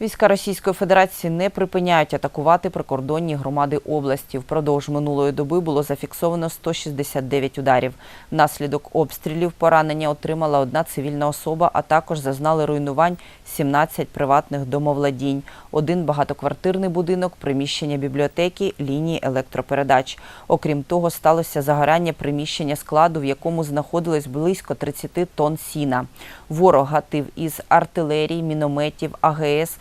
Війська Російської Федерації не припиняють атакувати прикордонні громади області. Впродовж минулої доби було зафіксовано 169 ударів. Внаслідок обстрілів поранення отримала одна цивільна особа, а також зазнали руйнувань 17 приватних домовладінь, один багатоквартирний будинок, приміщення бібліотеки, лінії електропередач. Окрім того, сталося загорання приміщення складу, в якому знаходилось близько 30 тонн сіна. Ворог гатив із артилерії, мінометів, АГС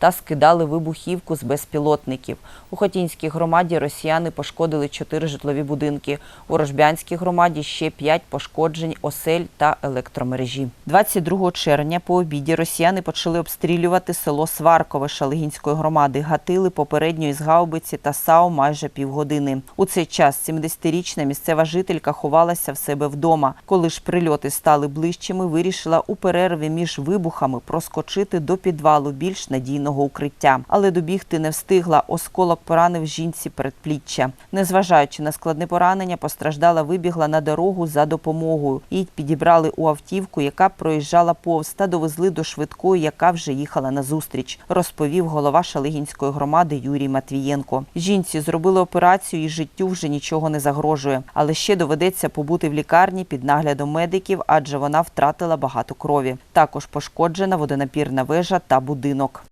та скидали вибухівку з безпілотників. У Хотінській громаді росіяни пошкодили чотири житлові будинки. У Рожбянській громаді ще п'ять пошкоджень осель та електромережі. 22 червня по обіді росіяни почали обстрілювати село Сваркове Шалигінської громади. Гатили попередньо із гаубиці та САУ майже півгодини. У цей час 70-річна місцева жителька ховалася в себе вдома. Коли ж прильоти стали ближчими, вирішила у перерві між вибухами проскочити до підвалу більш надійного укриття. Але добігти не встигла. Осколок поранив жінці передпліччя. Незважаючи на складне поранення, постраждала вибігла на дорогу за допомогою. Її підібрали у автівку, яка проїжджала повз, та довезли до швидкої, яка вже їхала на зустріч, розповів голова Шалигінської громади Юрій Матвієнко. Жінці зробили операцію і життю вже нічого не загрожує, але ще доведеться побути в лікарні під наглядом медиків, адже вона втратила багато крові. Також пошкоджена водонапірна вежа та будинок.